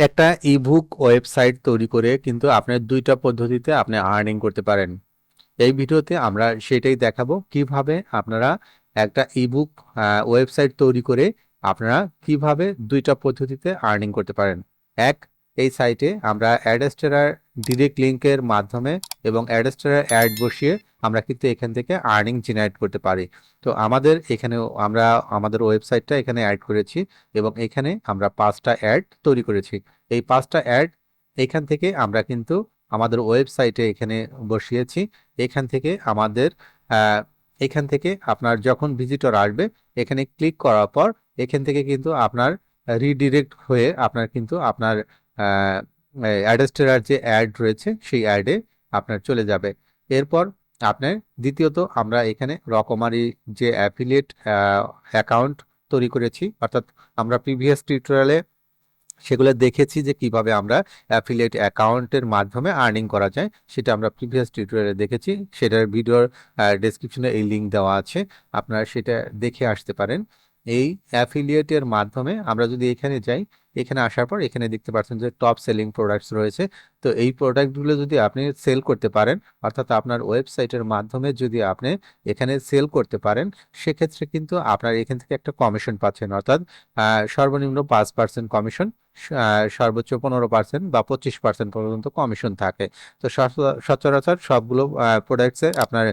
একটা ebook website তৈরি করে কিন্তু আপনার দুইটা পদ্ধতিতে আপনি আর্নিং করতে পারেন। এই ভিডিওতে আমরা সেটাই দেখাবো কীভাবে আপনারা একটা ইবুক ওয়েবসাইট তৈরি করে আপনারা কীভাবে দুইটা পদ্ধতিতে আর্নিং করতে পারেন। এক, এই সাইটে আমরা অ্যাডেস্টারার ডিরেক্ট লিঙ্কের মাধ্যমে এবং অ্যাডেস্টারার অ্যাড বসিয়ে আমরা কিন্তু এখান থেকে আর্নিং জেনারেট করতে পারি। তো আমাদের এখানে আমরা, আমাদের ওয়েবসাইটটা এখানে অ্যাড করেছি এবং এখানে আমরা পাঁচটা অ্যাড তৈরি করেছি। এই পাঁচটা অ্যাড এখান থেকে আমরা কিন্তু আমাদের ওয়েবসাইটে এখানে বসিয়েছি। এখান থেকে আমাদের এখান থেকে আপনার যখন ভিজিটর আসবে, এখানে ক্লিক করার পর এখান থেকে কিন্তু আপনার রিডিরেক্ট হয়ে আপনার কিন্তু আপনার অ্যাডেস্টেরার যে অ্যাড রয়েছে, সেই অ্যাডে আপনার চলে যাবে। এরপর আপনার দ্বিতীয়ত আমরা এখানে রকমারি যে অ্যাফিলিয়েট অ্যাকাউন্ট তৈরি করেছি, অর্থাৎ আমরা প্রিভিয়াস টিউটোরিয়ালে সেগুলো দেখেছি যে কীভাবে আমরা অ্যাফিলিয়েট অ্যাকাউন্টের মাধ্যমে আর্নিং করা যায়, সেটা আমরা প্রিভিয়াস টিউটোরিয়ালে দেখেছি। সেটার ভিডিওর ডেসক্রিপশনে এই লিঙ্ক দেওয়া আছে। আপনারা সেটা দেখে আসতে পারেন। এই অ্যাফিলিয়েটের মাধ্যমে আমরা যদি এখানে যাই, এখানে আসার পর এখানে দেখতে পাচ্ছেন যে টপ সেলিং প্রোডাক্টস রয়েছে। তো এই প্রোডাক্টগুলো যদি আপনি সেল করতে পারেন, অর্থাৎ আপনার ওয়েবসাইটের মাধ্যমে যদি আপনি এখানে সেল করতে পারেন, সেক্ষেত্রে কিন্তু আপনার এখান থেকে একটা কমিশন পাচ্ছেন। অর্থাৎ সর্বনিম্ন পাঁচ পার্সেন্ট কমিশন সর্বোচ্চ পনেরো পার্সেন্ট বা পঁচিশ পার্সেন্ট পর্যন্ত কমিশন থাকে। তো সচ- সচরাচর সবগুলো প্রোডাক্টসে আপনার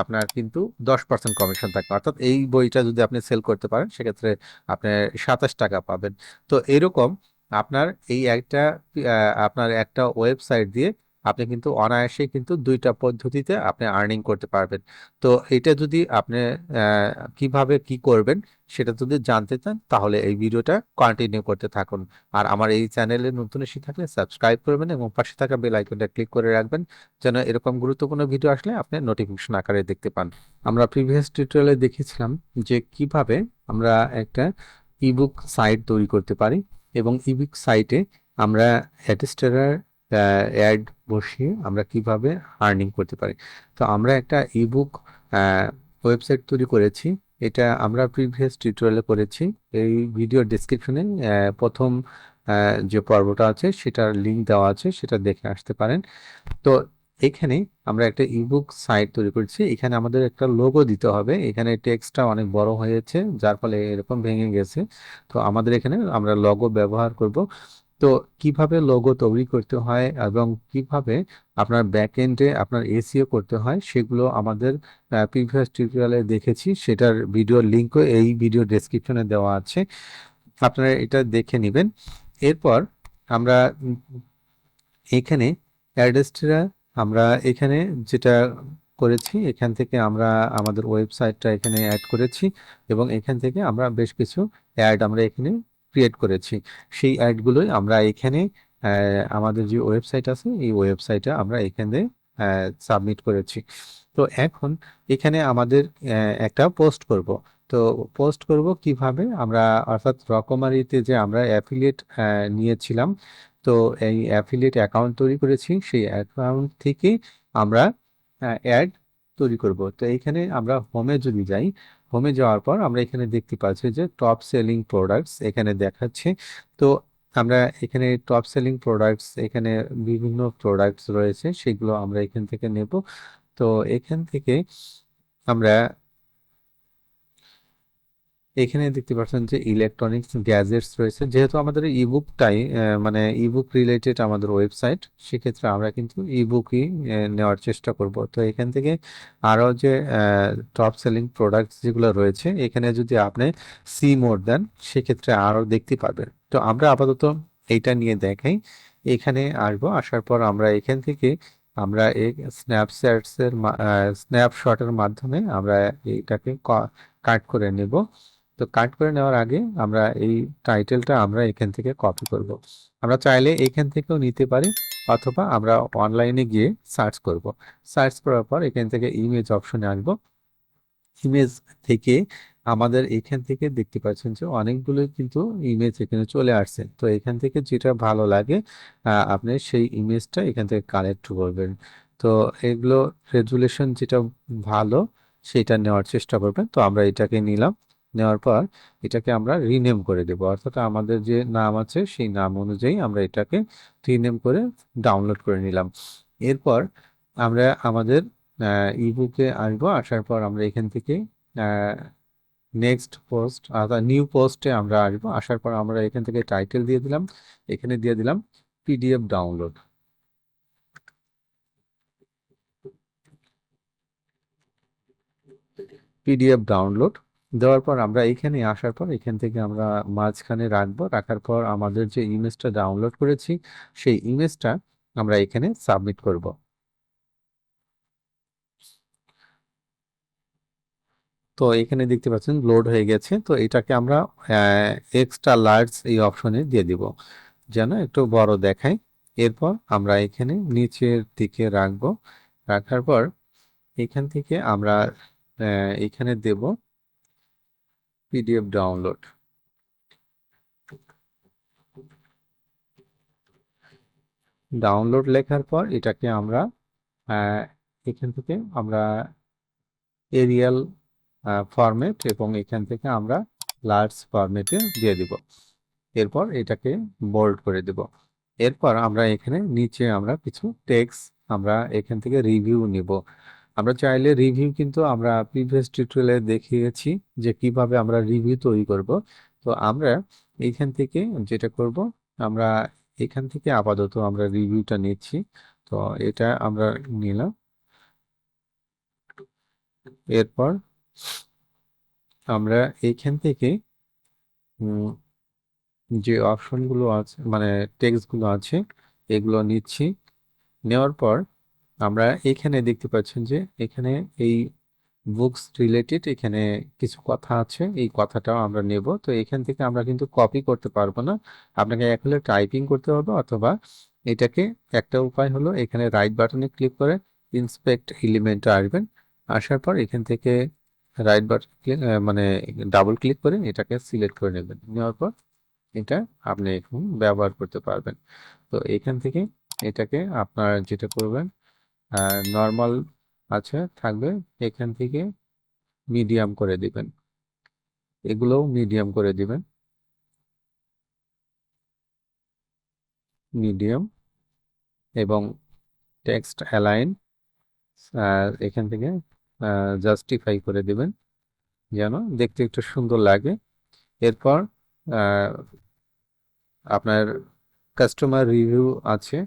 আপনার কিন্তু দশ পার্সেন্ট কমিশন থাকবে। অর্থাৎ এই বইটা যদি আপনি সেল করতে পারেন, সেক্ষেত্রে আপনি সাতাশ টাকা পাবেন। তো এরকম আপনার এই একটা আপনার একটা ওয়েবসাইট দিয়ে আপনি কিন্তু অনায়াসে কিন্তু দুইটা পদ্ধতিতে আপনি আর্নিং করতে পারবেন। তো এটা যদি আপনি কীভাবে কি করবেন সেটা যদি জানতে চান, তাহলে এই ভিডিওটা কন্টিনিউ করতে থাকুন। আর আমার এই চ্যানেলে নতুন এসে থাকলে সাবস্ক্রাইব করবেন এবং পাশে থাকা বেল আইকনটা ক্লিক করে রাখবেন, যেন এরকম গুরুত্বপূর্ণ ভিডিও আসলে আপনি নোটিফিকেশন আকারে দেখতে পান। আমরা প্রিভিয়াস টিউটোরিয়ালে দেখেছিলাম যে কীভাবে আমরা একটা ইবুক সাইট তৈরি করতে পারি এবং ইবুক সাইটে আমরা অ্যাডেস্টারার অ্যাড বসিয়ে আমরা কীভাবে আর্নিং করতে পারি। তো আমরা একটা ইবুক ওয়েবসাইট তৈরি করেছি। এটা আমরা প্রিভিয়াস টিউটোরিয়ালে করেছি। এই ভিডিও ডেসক্রিপশনে প্রথম যে পর্বটা আছে সেটার লিঙ্ক দেওয়া আছে, সেটা দেখে আসতে পারেন। তো এখানে আমরা একটা ইবুক সাইট তৈরি করছি। এখানে আমাদের একটা লোগো দিতে হবে। এখানে টেক্সটটা অনেক বড় হয়েছে, যার ফলে এরকম ভেঙে গেছে। তো আমাদের এখানে আমরা লোগো ব্যবহার করব। তো কীভাবে লোগো তৈরি করতে হয় এবং কীভাবে আপনার ব্যাক এন্ডে আপনার এসিও করতে হয়, সেগুলো আমাদের প্রিভিয়াস টিউটোরিয়ালে দেখেছি। সেটার ভিডিও লিঙ্কও এই ভিডিও ডেসক্রিপশনে দেওয়া আছে। আপনারা এটা দেখে নেবেন। এরপর আমরা এখানে অ্যাড্রেসটা, আমরা এখানে যেটা করেছি, এখান থেকে আমরা আমাদের ওয়েবসাইটটা এখানে অ্যাড করেছি এবং এখান থেকে আমরা বেশ কিছু অ্যাড আমরা এখানে ক্রিয়েট করেছি, সেই অ্যাডগুলোই আমরা এখানে আমাদের যে ওয়েবসাইট আছে, এই ওয়েবসাইটে আমরা এখানে সাবমিট করেছি। তো এখন এখানে আমাদের একটা পোস্ট করব। তো পোস্ট করব কীভাবে? আমরা, অর্থাৎ রকমারিতে যে আমরা অ্যাফিলিয়েট নিয়েছিলাম, তো এই অ্যাফিলিয়েট অ্যাকাউন্ট তৈরি করেছি, সেই অ্যাকাউন্ট থেকে আমরা অ্যাড তৈরি করব। তো এখানে আমরা হোমে যদি যাই হোমে যাওয়ার পর আমরা এখানে দেখতে পাচ্ছি যে টপ সেলিং প্রোডাক্টস এখানে দেখাচ্ছে। তো আমরা এখানে টপ সেলিং প্রোডাক্টস এখানে বিভিন্ন প্রোডাক্টস রয়েছে, সেগুলো আমরা এখান থেকে নেব। তো এখান থেকে আমরা এখানে দেখতে পাচ্ছেন যে ইলেকট্রনিক্স গ্যাজেটস রয়েছে। যেহেতু আমাদের ইবুকটাই মানে ইবুক রিলেটেড আমাদের ওয়েবসাইট সেক্ষেত্রে আমরা কিন্তু ইবুকই নেওয়ার চেষ্টা করব। তো এখান থেকে আরও যে টপ সেলিং প্রোডাক্টস যেগুলো রয়েছে, এখানে যদি আপনি সি মোড দেন, সেক্ষেত্রে আরও দেখতে পাবেন তো আমরা আপাতত এইটা নিয়ে দেখাই। এখানে আসব, আসার পর আমরা এখান থেকে আমরা এই স্ন্যাপচ্যাটস এর স্ন্যাপশটের মাধ্যমে আমরা এইটাকে কাট করে নেব। তো কাট করে নেওয়ার আগে আমরা এই টাইটেলটা আমরা এখান থেকে কপি করব। আমরা চাইলে এখান থেকেও নিতে পারি অথবা আমরা অনলাইনে গিয়ে সার্চ করব। সার্চ করার পর এখান থেকে ইমেজ অপশনে আসব ইমেজ থেকে আমাদের এখান থেকে দেখতে পাচ্ছেন যে অনেকগুলো কিন্তু ইমেজ এখানে চলে আসছে। তো এখান থেকে যেটা ভালো লাগে আপনি সেই ইমেজটা এখান থেকে কালেক্ট করবেন। তো এগুলো রেজুলেশন যেটা ভালো, সেটা নেওয়ার চেষ্টা করবেন। তো আমরা এটাকে নিলাম। নেওয়ার পর এটাকে আমরা রিনেম করে দেব। অর্থাৎ আমাদের যে নাম আছে, সেই নাম অনুযায়ী আমরা এটাকে রিনেম করে ডাউনলোড করে নিলাম। এরপর আমরা আমাদের ইবুকে আসব। আসার পর আমরা এখান থেকে নেক্সট পোস্ট অর্থাৎ নিউ পোস্টে আমরা আসব। আসার পর আমরা এখান থেকে টাইটেল দিয়ে দিলাম। এখানে দিয়ে দিলাম পিডিএফ ডাউনলোড পিডিএফ ডাউনলোড দেওয়ার পর আমরা এখানে আসার পর এখান থেকে আমরা মাঝখানে রাখব। রাখার পর আমাদের যে ইমেজটা ডাউনলোড করেছি, সেই ইমেজটা আমরা এখানে সাবমিট করব। তো এখানে দেখতে পাচ্ছেন লোড হয়ে গেছে। তো এটাকে আমরা এক্সট্রা লার্জ এই অপশনে দিয়ে দিব। যেন একটু বড় দেখায়। এরপর আমরা এখানে নিচের দিকে রাখব। রাখার পর এখান থেকে আমরা এখানে দেব পিডিএফ ডাউনলোড ডাউনলোড লেখার পর এটাকে আমরা এখান থেকে আমরা এরিয়াল ফরম্যাট এবং এখান থেকে আমরা লার্জ ফরম্যাটে দিয়ে দিব। এরপর এটাকে বোল্ড করে দেব। এরপর আমরা এখানে নিচে আমরা কিছু টেক্সট আমরা এখান থেকে রিভিউ নিব। আমরা চাইলে রিভিউ কিন্তু আমরা প্রিভিয়াস টিউটোরিয়ালে দেখিয়েছি যে কীভাবে আমরা রিভিউ তৈরি করব। তো আমরা এইখান থেকে যেটা করব, আমরা এখান থেকে আপাতত আমরা রিভিউটা নিচ্ছি। তো এটা আমরা নিলাম। এরপর আমরা এইখান থেকে যে অপশনগুলো আছে মানে টেক্সটগুলো আছে, এগুলো নিচ্ছি। নেওয়ার পর আমরা এখানে দেখতে পাচ্ছেন যে এখানে এই বুকস রিলেটেড এখানে কিছু কথা আছে, এই কথাটাও আমরা নেব। তো এখান থেকে আমরা কিন্তু কপি করতে পারব না। আপনাকে এক হলে টাইপিং করতে হবে অথবা এটাকে একটা উপায় হলো এখানে রাইট বাটনে ক্লিক করে ইন্সপেক্ট এলিমেন্টে আসবেন। আসার পর এখান থেকে রাইট বাটন ক্লিক মানে ডাবল ক্লিক করে এটাকে সিলেক্ট করে নেবেন। নেওয়ার পর এটা আপনি এখন ব্যবহার করতে পারবেন। তো এখান থেকে এটাকে আপনার যেটা করবেন নর্মাল আছে, থাকবে। এখান থেকে মিডিয়াম করে দিবেন। এগুলোও মিডিয়াম করে দিবেন। মিডিয়াম এবং টেক্সট অ্যালাইন এখান থেকে জাস্টিফাই করে দিবেন যেন দেখতে একটু সুন্দর লাগে। এরপর আপনার কাস্টমার রিভিউ আছে।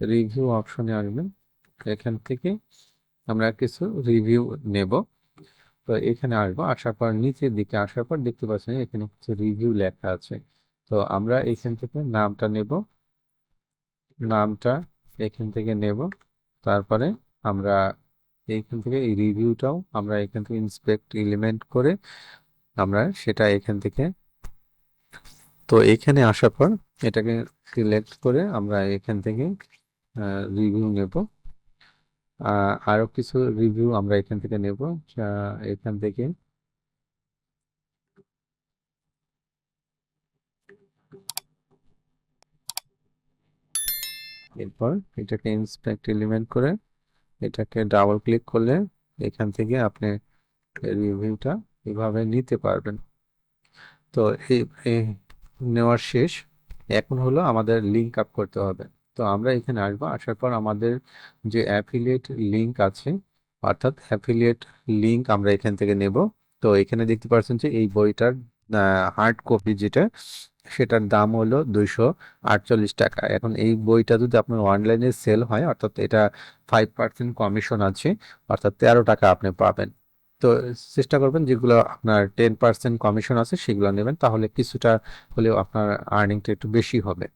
রিভিউ অপশনে আসবেন। এখান থেকে আমরা কিছু রিভিউ নেব। তো এখানে আসব। আসার পর নিচের দিকে আসার পর দেখতে পাচ্ছেন এখানে কিছু রিভিউ লেখা আছে। তো আমরা এখান থেকে নামটা নেব। নামটা এখান থেকে নেব। তারপরে আমরা এইখান থেকে এই রিভিউটাও আমরা এখান থেকে ইন্সপেক্ট এলিমেন্ট করে আমরা সেটা এখান থেকে তো এখানে আসার পর এটাকে সিলেক্ট করে আমরা এখান থেকে রিভিউ নেব। আরও কিছু রিভিউ আমরা এখান থেকে নেব। এখান থেকে এরপর এটাকে ইন্সপেক্ট এলিমেন্ট করে এটাকে ডাবল ক্লিক করলে এখান থেকে আপনি রিভিউটা এভাবে নিতে পারবেন। তো এই নেওয়ার শেষ। এখন হলো আমাদের লিঙ্ক আপ করতে হবে। তো আমরা এখানে আসব। আসার পর আমাদের যে অ্যাফিলিয়েট লিঙ্ক আছে, অর্থাৎ অ্যাফিলিয়েট লিঙ্ক আমরা এখান থেকে নেব। তো এখানে দেখতে পাচ্ছেন যে এই বইটার হার্ড কপি যেটা, সেটার দাম হলো দুইশো আটচল্লিশ টাকা। এখন এই বইটা যদি আপনার অনলাইনে সেল হয়, অর্থাৎ এটা ফাইভ পার্সেন্ট কমিশন আছে, অর্থাৎ তেরো টাকা আপনি পাবেন। তো চেষ্টা করবেন যেগুলো আপনার টেন পার্সেন্ট কমিশন আছে, সেগুলো নেবেন। তাহলে কিছুটা হলেও আপনার আর্নিংটা একটু বেশি হবে।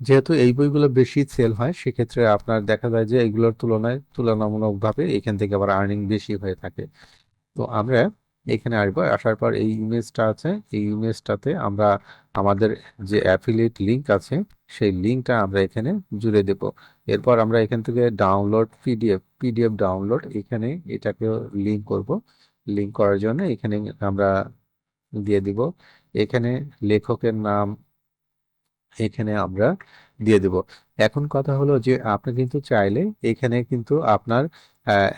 যেহেতু এই বইগুলো বেশি সেল হয়, সেক্ষেত্রে আপনার দেখা যায় যে এগুলোর তুলনায় তুলনামূলকভাবে এখান থেকে আবার আর্নিং বেশি হয়ে থাকে। তো আমরা এখানে আসব, আসার পর এই ইমেজটা আছে। এই ইমেজটাতে আমরা আমাদের যে অ্যাফিলিয়েট লিংক আছে, সেই লিঙ্কটা আমরা এখানে জুড়ে দেব। এরপর আমরা এখান থেকে ডাউনলোড পিডিএফ পিডিএফ ডাউনলোড এখানে এটাকে লিঙ্ক করব। লিঙ্ক করার জন্য এখানে আমরা দিয়ে দিব। এখানে লেখকের নাম এখানে আমরা দিয়ে দেব। এখন কথা হলো যে আপনি কিন্তু চাইলে এখানে কিন্তু আপনার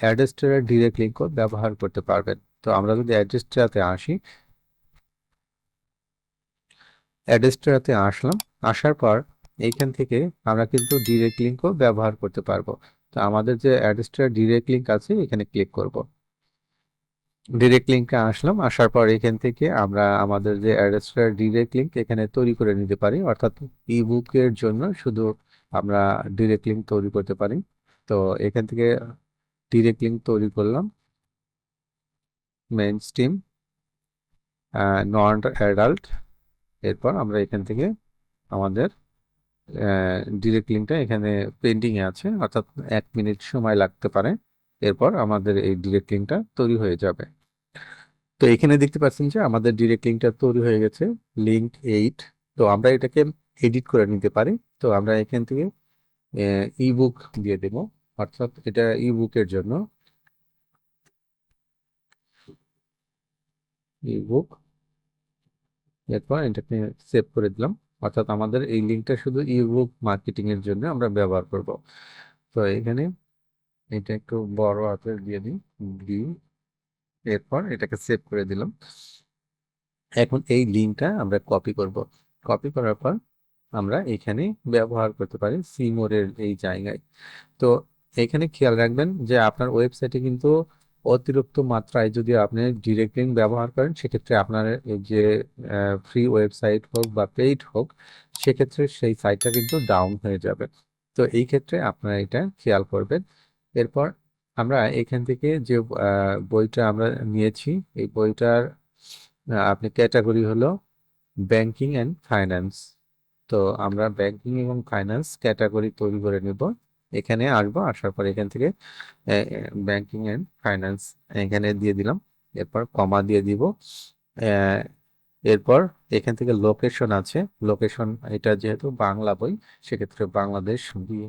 অ্যাড্রেসটার ডিরেক্ট লিঙ্কও ব্যবহার করতে পারবেন। তো আমরা যদি অ্যাড্রেসটাতে আসি, অ্যাড্রেসটাতে আসলাম, আসার পর এইখান থেকে আমরা কিন্তু ডিরেক্ট লিঙ্কও ব্যবহার করতে পারব। তো আমাদের যে অ্যাড্রেসটার ডিরেক্ট লিঙ্ক আছে, এখানে ক্লিক করব। ডিরেক্ট লিঙ্কে আসলাম। আসার পর এখান থেকে আমরা আমাদের যে অ্যাড্রেসটার ডিরেক্ট লিঙ্ক এখানে তৈরি করে নিতে পারি। অর্থাৎ ই বুকের জন্য শুধু আমরা ডিরেক্ট লিঙ্ক তৈরি করতে পারি। তো এখান থেকে ডিরেক্ট লিঙ্ক তৈরি করলাম। মেইন স্ট্রিম নন অ্যাডাল্ট এরপর আমরা এখান থেকে আমাদের ডিরেক্ট লিঙ্কটা এখানে পেন্ডিং এ আছে। অর্থাৎ এক মিনিট সময় লাগতে পারে। এরপর আমাদের এই ডিরেক্ট লিঙ্কটা তৈরি হয়ে যাবে। তো এখানে দেখতে পাচ্ছেন যে আমাদের ডিরেক্ট লিঙ্কটা তৈরি হয়ে গেছে লিঙ্ক এইট তো আমরা এটাকে এডিট করে নিতে পারি। তো আমরা এখান থেকে ই বুক দিয়ে দেব। অর্থাৎ এটা ই বুকের জন্য। ই বুক এরপর এটাকে সেভ করে দিলাম। অর্থাৎ আমাদের এই লিঙ্কটা শুধু ই বুক মার্কেটিং এর জন্য আমরা ব্যবহার করব। তো এখানে এটা একটু বড় হাতের দিয়ে দিই। ডি এরপর এটাকে সেভ করে দিলাম। এখন এই লিঙ্কটা আমরা কপি করব। কপি করার পর আমরা এখানে ব্যবহার করতে পারি সিমোরের এই জায়গায়। তো এখানে খেয়াল রাখবেন যে আপনার ওয়েবসাইটে কিন্তু অতিরিক্ত মাত্রায় যদি আপনি ডিরেক্ট লিঙ্ক ব্যবহার করেন, সেক্ষেত্রে আপনার যে ফ্রি ওয়েবসাইট হোক বা পেইড হোক, সেক্ষেত্রে সেই সাইটটা কিন্তু ডাউন হয়ে যাবে। তো এই ক্ষেত্রে আপনারা এটা খেয়াল করবেন। এরপর আমরা এখান থেকে যে বইটা আমরা নিয়েছি, এই বইটার আপনি ক্যাটাগরি হলো ব্যাংকিং অ্যান্ড ফাইন্যান্স। তো আমরা ব্যাংকিং এবং ফাইন্যান্স ক্যাটাগরি তৈরি করে নেব। এখানে আসব, আসার পর এখান থেকে ব্যাংকিং অ্যান্ড ফাইন্যান্স এখানে দিয়ে দিলাম। এরপর কমা দিয়ে দিব। এরপর এখান থেকে লোকেশন আছে। লোকেশন, এটা যেহেতু বাংলা বই, সেক্ষেত্রে বাংলাদেশ দিয়ে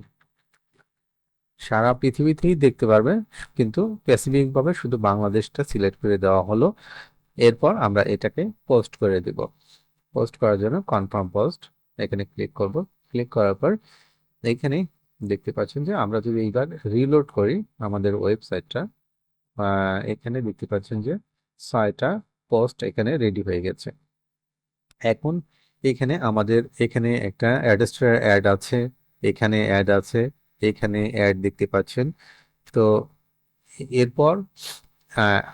সারা পৃথিবীতেই দেখতে পারবে, কিন্তু স্পেসিফিক ভাবে শুধু বাংলাদেশটা সিলেক্ট করে দেওয়া হলো। এরপর আমরা এটাকে পোস্ট করে দেব। পোস্ট করার জন্য কনফার্ম পোস্ট এখানে ক্লিক করব। ক্লিক করার পর এখানে দেখতে পাচ্ছেন যে আমরা যদি এইবার রিলোড করি আমাদের ওয়েবসাইটটা এখানে দেখতে পাচ্ছেন যে ছয়টা পোস্ট এখানে রেডি হয়ে গেছে। এখন এখানে আমাদের, এখানে একটা অ্যাড্রেস্টার অ্যাড আছে, এখানে অ্যাড আছে এখানে অ্যাড দেখতে পাচ্ছেন। তো এরপর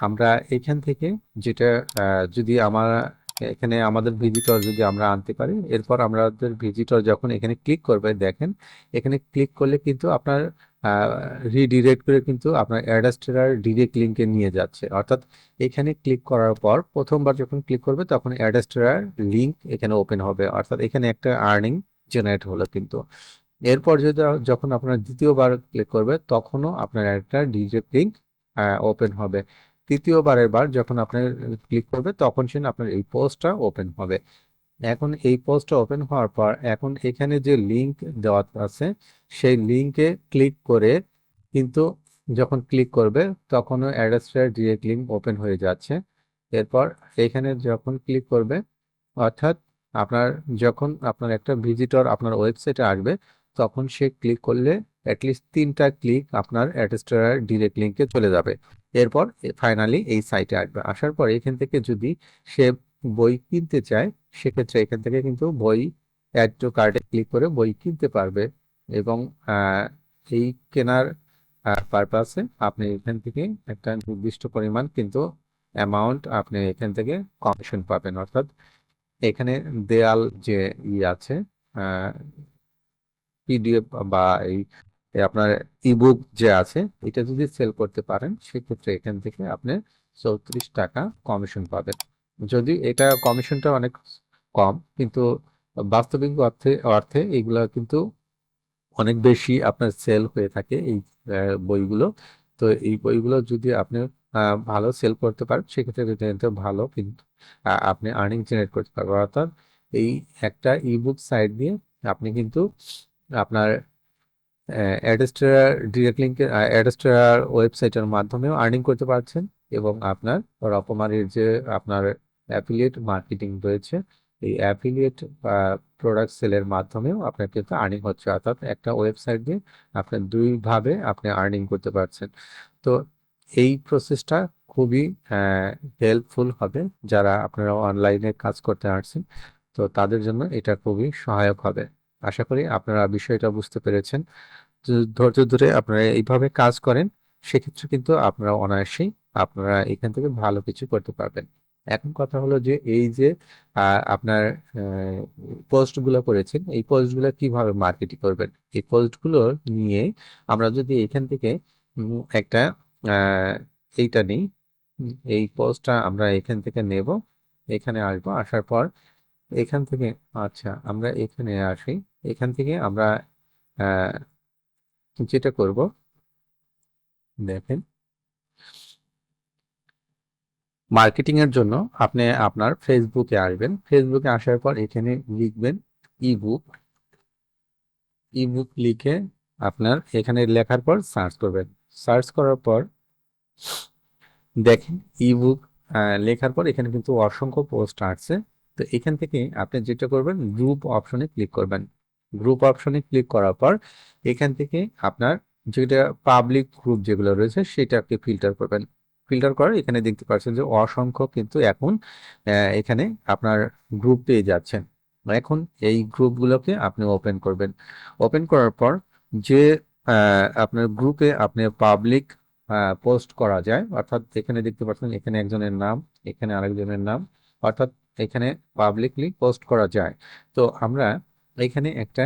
আমরা এখান থেকে যেটা যদি আমার এখানে আমাদের ভিজিটর যদি আমরা আনতে পারি, এরপর আমাদের ভিজিটর যখন এখানে ক্লিক করবে, দেখেন, এখানে ক্লিক করলে কিন্তু আপনার রিডিরেক্ট করে কিন্তু আপনার অ্যাডাস্টেরার ডিরেক্ট লিঙ্কে নিয়ে যাচ্ছে। অর্থাৎ এখানে ক্লিক করার পর প্রথমবার যখন ক্লিক করবে, তখন অ্যাডাস্টেরার লিঙ্ক এখানে ওপেন হবে। অর্থাৎ এখানে একটা আর্নিং জেনারেট হলো কিন্তু। এরপর যদি যখন আপনার দ্বিতীয়বার ক্লিক করবে, তখনও আপনার একটা ডিরেক্ট লিঙ্ক ওপেন হবে। তৃতীয়বারের বার যখন আপনার ক্লিক করবে, তখন সে আপনার এই পোস্টটা ওপেন হবে। এখন এই পোস্টটা ওপেন হওয়ার পর, এখন এখানে যে লিঙ্ক দেওয়া আছে, সেই লিঙ্কে ক্লিক করে কিন্তু যখন ক্লিক করবে, তখনও অ্যাড্রেসটার ডিরেক্ট লিঙ্ক ওপেন হয়ে যাচ্ছে। এরপর এখানে যখন ক্লিক করবে, অর্থাৎ আপনার যখন আপনার একটা ভিজিটর আপনার ওয়েবসাইটে আসবে তখন সে ক্লিক করলে অ্যাটলিস্ট তিনটা ক্লিক আপনার অ্যাড্রেসটার ডিরেক্ট লিঙ্কে চলে যাবে। এরপর ফাইনালি এই সাইটে আসবে। আসার পর এখান থেকে যদি সে বই কিনতে চায়, সেক্ষেত্রে এখান থেকে কিন্তু বই অ্যাড টু কার্ডে ক্লিক করে বই কিনতে পারবে এবং এই কেনার পারপাসে আপনি এখান থেকে একটা নির্দিষ্ট পরিমাণ কিন্তু অ্যামাউন্ট আপনি এখান থেকে কমিশন পাবেন। অর্থাৎ এখানে দেয়াল যে ই আছে পিডিএফ বা এই আপনার ইবুক যে আছে, এটা যদি সেল করতে পারেন, সেক্ষেত্রে এখান থেকে আপনি চৌত্রিশ টাকা কমিশন পাবেন। যদি এটা কমিশনটা অনেক কম, কিন্তু বাস্তবিক অর্থে অর্থে এগুলো কিন্তু অনেক বেশি আপনার সেল হয়ে থাকে এই বইগুলো। তো এই বইগুলো যদি আপনি ভালো সেল করতে পারেন, সেক্ষেত্রে ভালো কিন্তু আপনি আর্নিং জেনারেট করতে পারবেন। অর্থাৎ এই একটা ইবুক সাইট দিয়ে আপনি কিন্তু আপনার অ্যাডস্টার ডিরেক্ট লিঙ্কের অ্যাডস্টার ওয়েবসাইটের মাধ্যমেও আর্নিং করতে পারছেন এবং আপনার রকমারির যে আপনার অ্যাফিলিয়েট মার্কেটিং রয়েছে, এই অ্যাফিলিয়েট বা প্রোডাক্ট সেলের মাধ্যমেও আপনার কিন্তু আর্নিং হচ্ছে। অর্থাৎ একটা ওয়েবসাইট দিয়ে আপনি দুইভাবে আপনি আর্নিং করতে পারছেন। তো এই প্রসেসটা খুবই হেল্পফুল হবে যারা আপনারা অনলাইনে কাজ করতে আসছেন। তো তাদের জন্য এটা খুবই সহায়ক হবে। আশা করি আপনারা বিষয়টা বুঝতে পেরেছেন। ধৈর্য ধরে আপনারা এইভাবে কাজ করেন, সেক্ষেত্রে কিন্তু আপনারা অনায়াসেই আপনারা এখান থেকে ভালো কিছু করতে পারবেন। এখন কথা হলো যে, এই যে আপনার পোস্টগুলো করেছেন, এই পোস্টগুলো কীভাবে মার্কেটিং করবেন? এই পোস্টগুলো নিয়ে আমরা যদি এখান থেকে একটা এইটা নিই, এই পোস্টটা আমরা এখান থেকে নেব, এখানে আসব, আসার পর এখান থেকে আচ্ছা আমরা এখানে আসি। এখান থেকে আমরা যেটা করব, দেখেন। মার্কেটিং এর জন্য আপনি আপনার ফেসবুকে আসবেন। ফেসবুকে আসার পর এখানে লিখবেন ইবুক ইবুক লিখে আপনার এখানে লেখার পর সার্চ করবেন। সার্চ করার পর দেখেন ইবুক লেখার পর এখানে কিন্তু অসংখ্য পোস্ট আসছে। তো এখান থেকে আপনি যেটা করবেন গ্রুপ অপশনে ক্লিক করবেন। গ্রুপ অপশনে ক্লিক করার পর, এখান থেকে আপনার যেটা পাবলিক গ্রুপ যেগুলো রয়েছে, সেটাকে ফিল্টার করবেন। ফিল্টার করার এখানে দেখতে পাচ্ছেন যে অসংখ্য কিন্তু এখন এখানে আপনার গ্রুপ পেয়ে যাচ্ছেন। এখন এই গ্রুপগুলোকে আপনি ওপেন করবেন। ওপেন করার পর যে আপনার গ্রুপে আপনি পাবলিক পোস্ট করা যায়, অর্থাৎ এখানে দেখতে পাচ্ছেন এখানে একজনের নাম, এখানে আরেকজনের নাম, অর্থাৎ এখানে পাবলিকলি পোস্ট করা যায়। তো আমরা এখানে একটা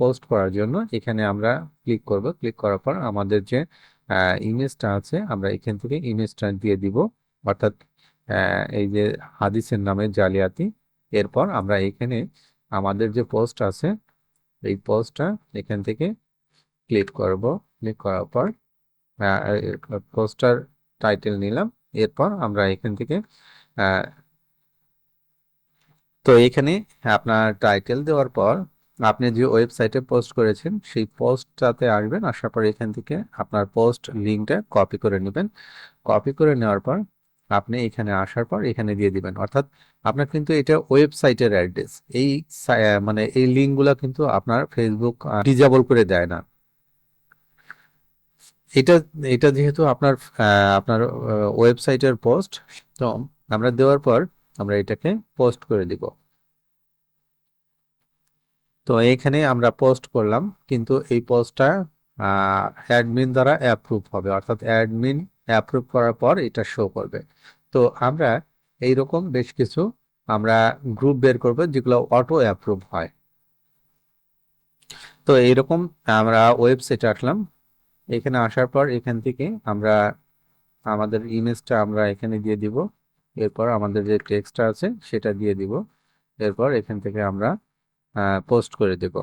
পোস্ট করার জন্য এখানে আমরা ক্লিক করব। ক্লিক করার পর আমাদের যে ইমেজটা আছে, আমরা এখান থেকে ইমেজটা দিয়ে দিব। অর্থাৎ এই যে হাদিসের নামে জালিয়াতি। এরপর আমরা এখানে আমাদের যে পোস্ট আছে, এই পোস্টটা এখান থেকে ক্লিক করব। ক্লিক করার পর পোস্টার টাইটেল নিলাম। এরপর আমরা এখান থেকে তো এখানে আপনার টাইটেল দেওয়ার পর আপনি যে ওয়েবসাইটে পোস্ট করেছেন, সেই পোস্টটাতে আসবেন, আসার পর এখান থেকে আপনার পোস্ট লিঙ্কটা কপি করে নেবেন। কপি করে নেওয়ার পর আপনি এখানে আসার পর এখানে দিয়ে দিবেন। অর্থাৎ আপনার কিন্তু এটা ওয়েবসাইটের অ্যাড্রেস এই মানে এই লিঙ্কগুলো কিন্তু আপনার ফেসবুক ডিজেবল করে দেয় না। এটা এটা যেহেতু আপনার আপনার ওয়েবসাইটের পোস্ট তো আমরা দেওয়ার পর আমরা এটাকে পোস্ট করে দিব। তো এখানে আমরা পোস্ট করলাম, কিন্তু এই পোস্টটা অ্যাডমিন দ্বারা অ্যাপ্রুভ হবে, অর্থাৎ অ্যাডমিন অ্যাপ্রুভ করার পর এটা শো করবে। তো আমরা এইরকম বেশ কিছু আমরা গ্রুপ বের করব যেগুলো অটো অ্যাপ্রুভ হয়। তো এইরকম আমরা ওয়েবসাইটে আসলাম। এখানে আসার পর এখান থেকে আমরা, আমাদের ইমেজটা আমরা এখানে দিয়ে দিব। এরপর আমাদের যে টেক্সটটা আছে সেটা দিয়ে দিব। এরপর এখান থেকে আমরা পোস্ট করে দেব।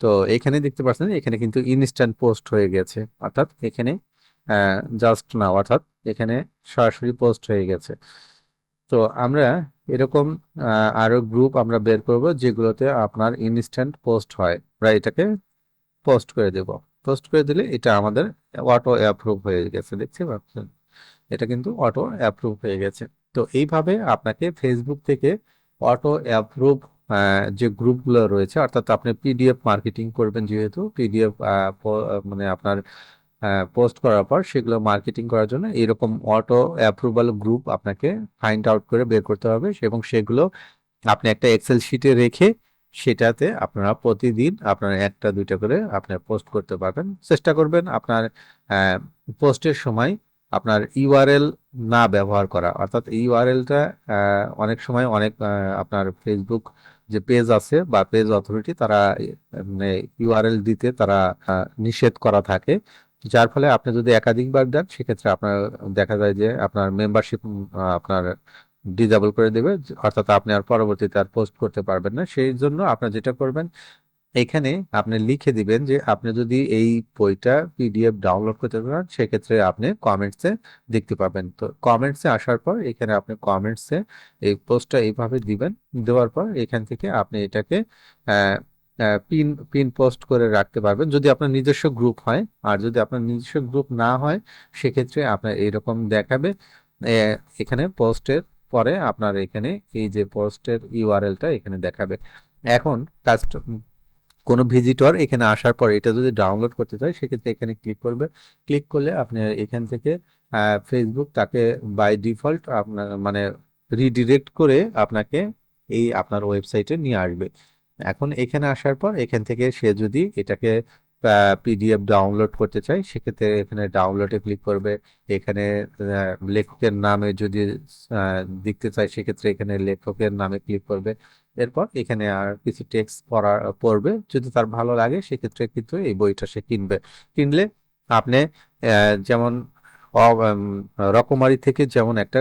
তো এখানে দেখতে পাচ্ছেন, এখানে কিন্তু ইনস্ট্যান্ট পোস্ট হয়ে গেছে। অর্থাৎ এখানে জাস্ট না অর্থাৎ এখানে সরাসরি পোস্ট হয়ে গেছে। তো আমরা এরকম আরও গ্রুপ আমরা বের করব যেগুলোতে আপনার ইনস্ট্যান্ট পোস্ট হয়। আমরা এটাকে পোস্ট করে দেব। পোস্ট করে দিলে এটা আমাদের অটো অ্যাপ্রুভ হয়ে গেছে। দেখতে পাচ্ছেন? এটা কিন্তু অটো অ্যাপ্রুভ হয়ে গেছে। তো এইভাবে আপনাকে ফেসবুক থেকে অটো অ্যাপ্রুভ যে গ্রুপগুলো রয়েছে, অর্থাৎ আপনি পিডিএফ মার্কেটিং করবেন যেহেতু পিডিএফ মানে আপনার পোস্ট করার পর সেগুলো মার্কেটিং করার জন্য এরকম অটো অ্যাপ্রুভাল গ্রুপ আপনাকে ফাইন্ড আউট করে বের করতে হবে এবং সেগুলো আপনি একটা এক্সেল শিটে রেখে সেটাতে আপনারা প্রতিদিন আপনার একটা, দুইটা করে আপনার পোস্ট করতে পারবেন। চেষ্টা করবেন আপনার পোস্টের সময় আপনার ইউআরএল না ব্যবহার করা। অর্থাৎ ইউআরএলটা অনেক সময় অনেক আপনার ফেসবুক যে পেজ আছে বা পেজ অথরিটি, তারা মানে ইউআরএল দিতে তারা নিষেধ করা থাকে। যার ফলে আপনি যদি একাধিকবার দেন, সেক্ষেত্রে আপনার, দেখা যায় যে আপনার মেম্বারশিপ আপনার ডিজেবল করে দেবে। অর্থাৎ আপনি আর পরবর্তীতে আর পোস্ট করতে পারবেন না। সেই জন্য আপনার যেটা করবেন এখানে আপনি লিখে দিবেন যে আপনি যদি এই বইটা পিডিএফ ডাউনলোড করতে চান সেক্ষেত্রে আপনি কমেন্টসে দেখতে পাবেন। তো কমেন্টসে আসার পর এখানে আপনি কমেন্টসে এই পোস্টটা এইভাবে দিবেন। দেওয়ার পর এখান থেকে আপনি এটাকে পিন পিন পোস্ট করে রাখতে পারবেন। যদি আপনার নিজস্ব গ্রুপ হয়, আর যদি আপনার নিজস্ব গ্রুপ না হয়, সেক্ষেত্রে আপনার এইরকম দেখাবে। এখানে পোস্টের পরে আপনার এখানে এই যে পোস্টের ইউআরএলটা এখানে দেখাবে। এখন কাস্ট কোনো ভিজিটর এখানে আসার পর এটা যদি ডাউনলোড করতে চায়, সেক্ষেত্রে এখানে ক্লিক করবে। ক্লিক করলে আপনি এখান থেকে ফেসবুক তাকে বাই ডিফল্ট আপনার মানে রিডিরেক্ট করে আপনাকে এই আপনার ওয়েবসাইটে নিয়ে আসবে। এখন এখানে আসার পর এখান থেকে সে যদি এটাকে পিডিএফ ডাউনলোড করতে চায়, সেক্ষেত্রে এখানে ডাউনলোডে ক্লিক করবে। এখানে লেখকের নামে যদি দেখতে চায়, সেক্ষেত্রে এখানে লেখকের নামে ক্লিক করবে। এরপর এখানে আর কিছু টেক্সট পড়া, পড়বে। যদি তার ভালো লাগে, সেক্ষেত্রে কিন্তু এই বইটা সে কিনবে। কিনলে আপনি যেমন রকমারি থেকে যেমন একটা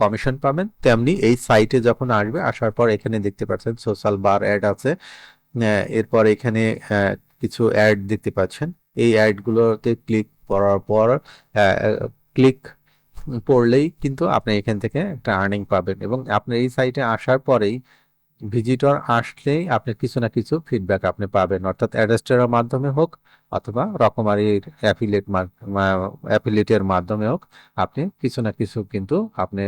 কমিশন পাবেন, তেমনি এই সাইটে যখন আসবে, আসার পর এখানে দেখতে পাচ্ছেন সোশ্যাল বার অ্যাড আছে। এরপর এখানে কিছু অ্যাড দেখতে পাচ্ছেন। এই অ্যাডগুলোতে ক্লিক করার পর ক্লিক পড়লেই কিন্তু আপনি এখান থেকে একটা আর্নিং পাবেন। এবং আপনি এই সাইটে আসার পরেই ভিজিটর আসলেই আপনি কিছু না কিছু ফিডব্যাক আপনি পাবেন। অর্থাৎ অ্যাডাস্টারের মাধ্যমে হোক অথবা রকমারির অ্যাফিলিয়েট অ্যাফিলেটের মাধ্যমে হোক আপনি কিছু না কিছু কিন্তু আপনি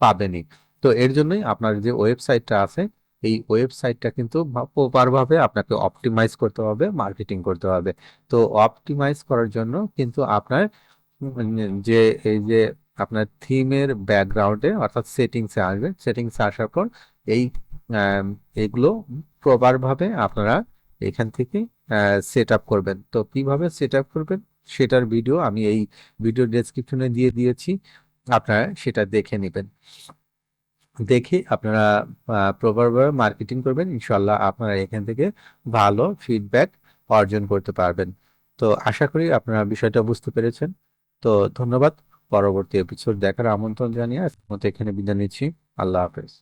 পাবেনই। তো এর জন্যই আপনার যে ওয়েবসাইটটা আছে, এই ওয়েবসাইটটা কিন্তু প্রপারভাবে আপনাকে অপটিমাইজ করতে হবে মার্কেটিং করতে হবে। তো অপটিমাইজ করার জন্য কিন্তু আপনার যে, এই যে আপনার থিমের ব্যাকগ্রাউন্ডে অর্থাৎ সেটিংসে আসবে। সেটিংসে আসার পর এই এগুলো প্রপার ভাবে আপনারা এখান থেকে সেট আপ করবেন। তো কীভাবে সেট আপ করবেন? সেটার ভিডিও আমি এই ভিডিও ডেসক্রিপশনে দিয়ে দিয়েছি। আপনারা সেটা দেখে নেবেন। দেখে আপনারা প্রপারভাবে মার্কেটিং করবেন। ইনশাল্লাহ আপনারা এখান থেকে ভালো ফিডব্যাক অর্জন করতে পারবেন। তো আশা করি আপনারা বিষয়টা বুঝতে পেরেছেন। তো ধন্যবাদ। পরবর্তী এপিসোড দেখার আমন্ত্রণ জানিয়ে মতো এখানে বিদায় নিচ্ছি। আল্লাহ হাফেজ।